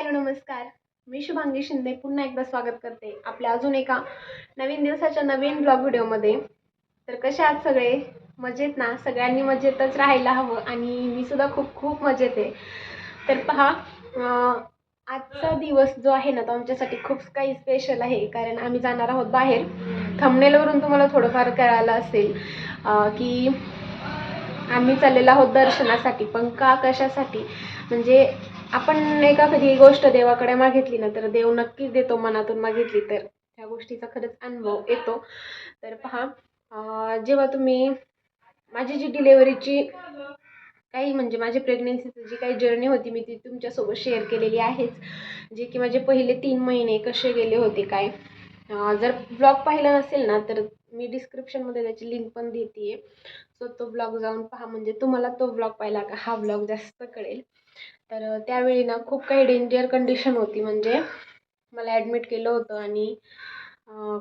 Hello नमस्कार. मी शुभांगी शिंदे पुन्हा एकदा स्वागत करते आपल्या अजून एका नवीन दिवसाच्या नवीन ब्लॉग व्हिडिओमध्ये तर कसे आहात सगळे? मजेत ना? सगळ्यांनी मजेतच राहायला हवं आणि मी सुद्धा खूप खूप मजेत आहे. तर पहा आजचा दिवस जो आहे ना तो आमच्यासाठी खूप काही स्पेशल आहे. कारण आम्ही जाणार आहोत बाहेर. थंबनेलवरून तुम्हाला थोडंफार कळालं असेल की आम्ही चाललेलो आहोत दर्शनासाठी. पण का कशासाठी? म्हणजे आपण एखादी कधी गोष्ट देवाकडे मागितली ना तर देव नक्कीच देतो मनातून मागितली तर ह्या गोष्टीचा खरंच अनुभव येतो. तर पहा जेव्हा तुम्ही माझी जी डिलेवरीची काही म्हणजे माझी प्रेग्नेन्सीची जी काही जर्नी होती मी ती तुमच्यासोबत शेअर केलेली आहेच. जे की माझे पहिले तीन महिने कसे गेले होते काय. जर ब्लॉग पाहिला नसेल ना तर मी डिस्क्रिप्शनमध्ये त्याची लिंक पण देते सो तो ब्लॉग जाऊन पहा म्हणजे तुम्हाला तो ब्लॉग पाहिला का? हा ब्लॉग जास्त कळेल. तर त्यावेळी ना खूप काही डेंजर कंडिशन होती. म्हणजे मला ॲडमिट केलं होतं आणि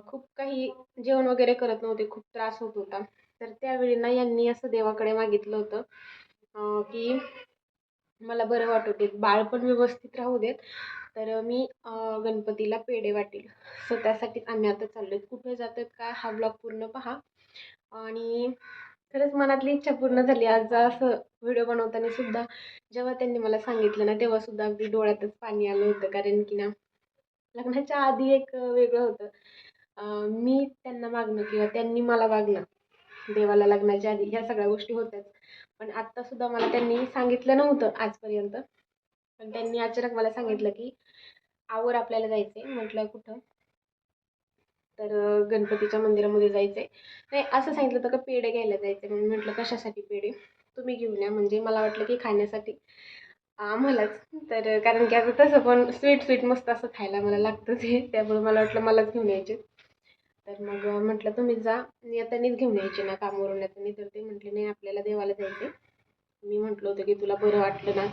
खूप काही जेवण वगैरे करत नव्हते. खूप त्रास होत होता. तर त्यावेळी ना यांनी असं देवाकडे मागितलं होतं की मला बरं वाटू देत. बाळ पण व्यवस्थित राहू देत. तर मी गणपतीला पेढे वाटेल. सो त्यासाठीच आम्ही आता चाललो आहेत कुठे जातात काय हा ब्लॉग पूर्ण पहा. आणि खरंच मनातली इच्छा पूर्ण झाली. आज असं व्हिडिओ बनवताना सुद्धा जेव्हा त्यांनी मला सांगितलं ना तेव्हा सुद्धा अगदी डोळ्यातच पाणी आलं होतं. कारण की ना लग्नाच्या आधी एक वेगळं होतं. मी त्यांना मागणं किंवा त्यांनी मला मागणं देवाला लग्नाच्या आधी ह्या सगळ्या गोष्टी होत्याच. पण आत्तासुद्धा मला त्यांनी सांगितलं नव्हतं आजपर्यंत. पण त्यांनी अचानक मला सांगितलं की आवर आपल्याला जायचं आहे म्हटलं कुठं? तर गणपतीच्या मंदिरामध्ये जायचं आहे नाही असं सांगितलं होतं का पेढे घ्यायला जायचं आहे म्हणून. म्हटलं कशासाठी पेढे? तुम्ही घेऊन या. म्हणजे मला वाटलं की खाण्यासाठी. आम्हालाच. तर कारण की आता तसं पण स्वीट स्वीट मस्त असं खायला मला लागतं ते त्यामुळे मला वाटलं मलाच घेऊन यायचे. तर मग म्हटलं तुम्ही जा. येतानीच घेऊन यायचे ना कामावरून. येतानी तर ते म्हटले नाही आपल्याला देवाला जायचे मी म्हटलं होतं की तुला बरं वाटलं ना?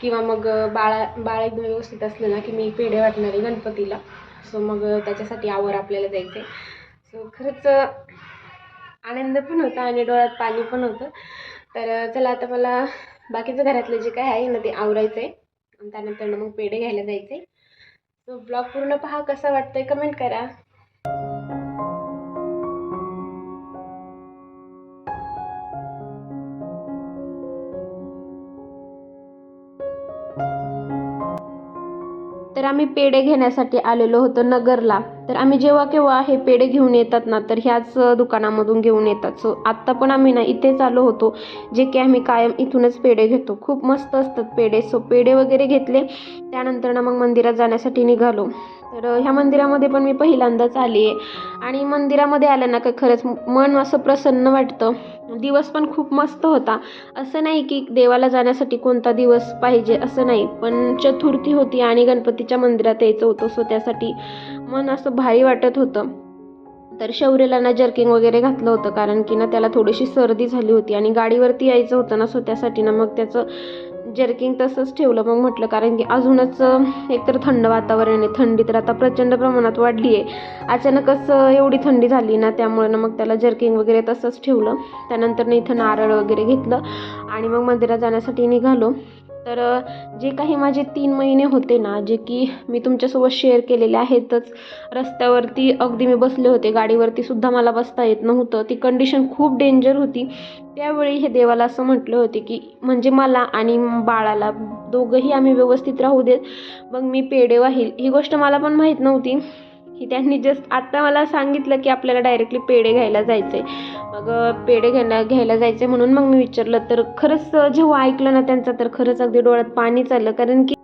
किंवा मग बाळा बाळ एकदम व्यवस्थित असलं ना की मी पेढे वाटणार आहे गणपतीला. सो मग त्याच्यासाठी आवर आपल्याला जायचं आहे सो खरंच आनंद पण होता आणि डोळ्यात पाणी पण होतं. तर चला आता मला बाकीचं घरातलं जे काय आहे ना ते आवरायचं आहे आणि त्यानंतर मग पेढे घ्यायला जायचं आहे सो ब्लॉग पूर्ण पहा कसा वाटतंय? कमेंट करा. तर आम्ही पेढे घेण्यासाठी आलेलो होतो नगरला. तर आम्ही जेव्हा केव्हा हे पेढे घेऊन येतात ना तर ह्याच दुकानामधून घेऊन येतात. सो आत्ता पण आम्ही ना इथेच आलो होतो जे की आम्ही कायम इथूनच पेढे घेतो. खूप मस्त असतात पेढे. सो पेढे वगैरे घेतले. त्यानंतर ना मग मंदिरात जाण्यासाठी निघालो. तर ह्या मंदिरामध्ये पण मी पहिल्यांदाच आली आहे आणि मंदिरामध्ये आल्या ना का खरंच मन असं प्रसन्न वाटतं. दिवस पण खूप मस्त होता. असं नाही की देवाला जाण्यासाठी कोणता दिवस पाहिजे असं नाही. पण चतुर्थी होती आणि गणपतीच्या मंदिरात यायचं होतं सो त्यासाठी मन असं भारी वाटत होतं. तर शौर्यला ना जर्किंग वगैरे घातलं होतं कारण की ना त्याला थोडीशी सर्दी झाली होती आणि गाडीवरती यायचं होतं ना सो त्यासाठी ना मग त्याचं जर्किंग तसंच ठेवलं. मग म्हटलं कारण की अजूनच एकतर थंड वातावरण आहे थंडी तर आता प्रचंड प्रमाणात वाढली आहे अचानकच एवढी थंडी झाली ना त्यामुळे ना मग त्याला जर्किंग वगैरे तसंच ठेवलं. त्यानंतर इथं नारळ वगैरे घेतलं आणि मग मंदिरात जाण्यासाठी निघालो. तर जे काही माझे तीन महिने होते ना जे की मी तुमच्यासोबत शेअर केलेले आहेतच रस्त्यावरती अगदी मी बसले होते गाडीवरती सुद्धा मला बसता येत नव्हतं ती कंडिशन खूप डेंजर होती. त्यावेळी हे देवाला असं म्हटलं होते की म्हणजे मला आणि बाळाला दोघंही आम्ही व्यवस्थित राहू देत मग मी पेढे वाहील. ही गोष्ट मला पण माहीत नव्हती. की त्यांनी जस्ट आत्ता मला सांगितलं की आपल्याला डायरेक्टली पेढे घ्यायला जायचं आहे मग पेढे घ्यायला घ्यायला जायचं आहे म्हणून मग मी विचारलं तर खरंच जेव्हा ऐकलं ना त्यांचं तर खरंच अगदी डोळ्यात पाणी चाललं. कारण की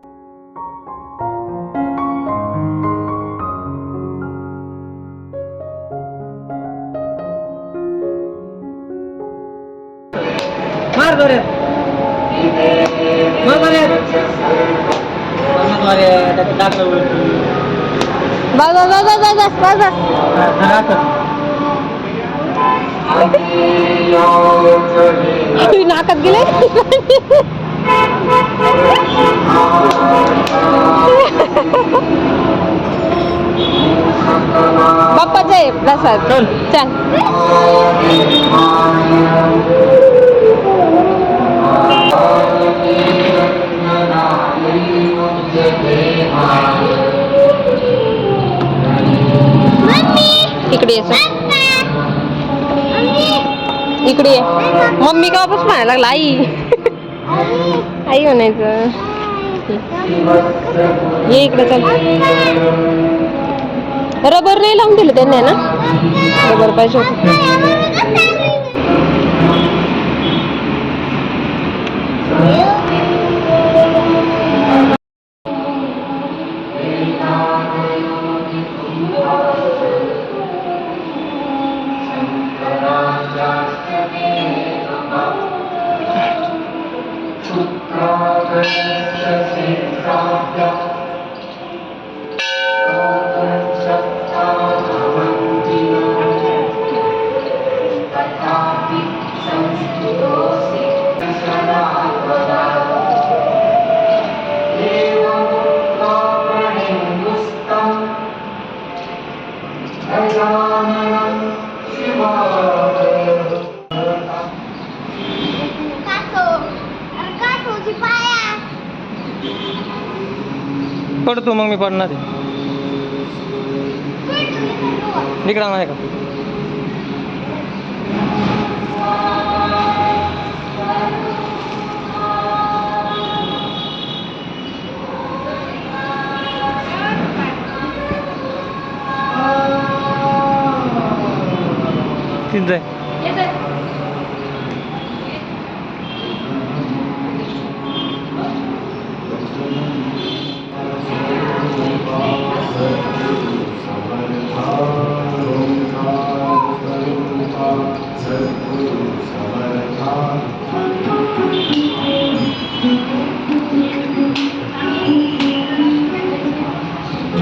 मार बरं मार बरं मारे त्याचं टाकलं वरती. बस बस बस बस बस बस बस हा, हा, असं. नाकात गेले बाप्पाचा आहे प्रसाद चल. चल इकडे ये इकडे ये. मम्मी का म्हणायला लागला? आई. आई म्हणायचं. ये इकडे चल. रबर नाही लावून दिलं त्यांनी ना? रबर पाहिजे होतं. पडतो मग मी पडणार आहे इकडं नाही का तिथं जाय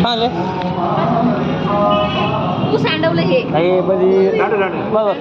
आले तू બહુ સાંડવલે છે એ બધી બસ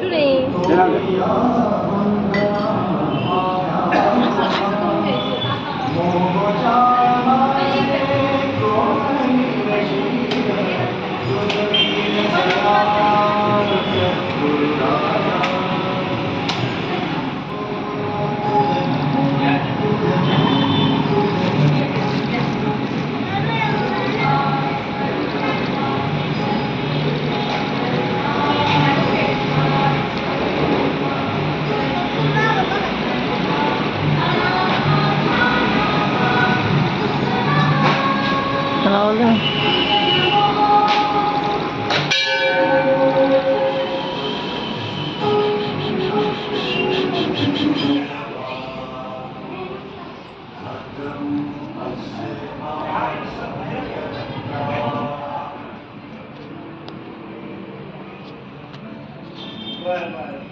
બરાબર.